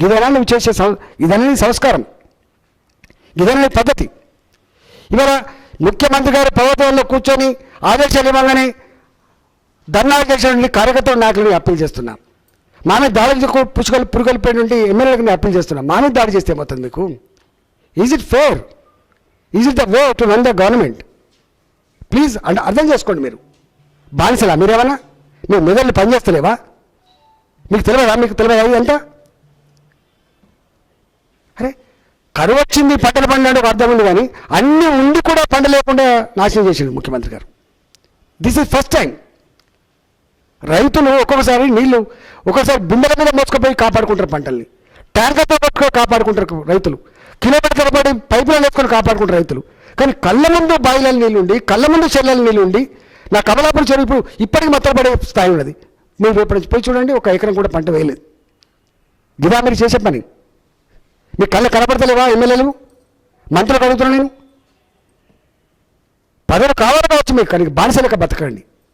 ఇదేనా నువ్వు చేసే సం- నీ సంస్కారం. ఇదనే నీ పద్ధతి. ఇవాళ ముఖ్యమంత్రి గారు ప్రభుత్వంలో కూర్చొని ఆదేశాలు ఇవ్వగానే ధర్నాలు చేసిన కార్యకర్తల నాయకులు అప్పీల్ చేస్తున్నా. మా మీద దాడి పుష్కలు పురుగలిపోయిన నుండి ఎమ్మెల్యేలకు అప్పీల్ చేస్తున్నా. మా మీద దాడి చేస్తే ఏమవుతుంది మీకు? Is it fair is it the way to run the government please అంటే అర్థం చేసుకోండి మీరు. బానిసలా మీరేమన్నా? మీ మెదళ్ళు పనిచేస్తలేవా మీకు తెలియదా? మీకు తెలియదా ఇది కరువు వచ్చింది పంటలు పండినాడు ఒక అర్థం ఉంది కానీ అన్నీ ఉండి కూడా పంట లేకుండా నాశనం చేసిండు ముఖ్యమంత్రి గారు. దిస్ ఇస్ ఫస్ట్ టైం రైతులు ఒక్కొక్కసారి నీళ్ళు ఒక్కొక్కసారి బిందెల మీద మోసుకుపోయి కాపాడుకుంటారు పంటల్ని. ట్యాంకర్తో పట్టుకొని కాపాడుకుంటారు రైతులు. కిలోమీటర్ పడి పైపులను వేసుకొని కాపాడుకుంటారు రైతులు. కానీ కళ్ళ ముందు బాయిల నీళ్ళు ఉండి కళ్ళ ముందు చెల్లెల నీళ్ళు ఉండి నా కమలాపురం చెరువు ఇప్పుడు ఇప్పటికి మత్తపడే స్థాయి ఉన్నది. మీరు ఇప్పుడు పోయి చూడండి ఒక ఎకరం కూడా పంట వేయలేదు. ఇదా మీరు చేసే పని. మీ కళ్ళు కనపడతలేవా ఎమ్మెల్యేలు? మంత్రులు అడుగుతున్నాను నేను? పదవి కావాలి కావచ్చు మీకు కానీ బానిసలక బతకండి.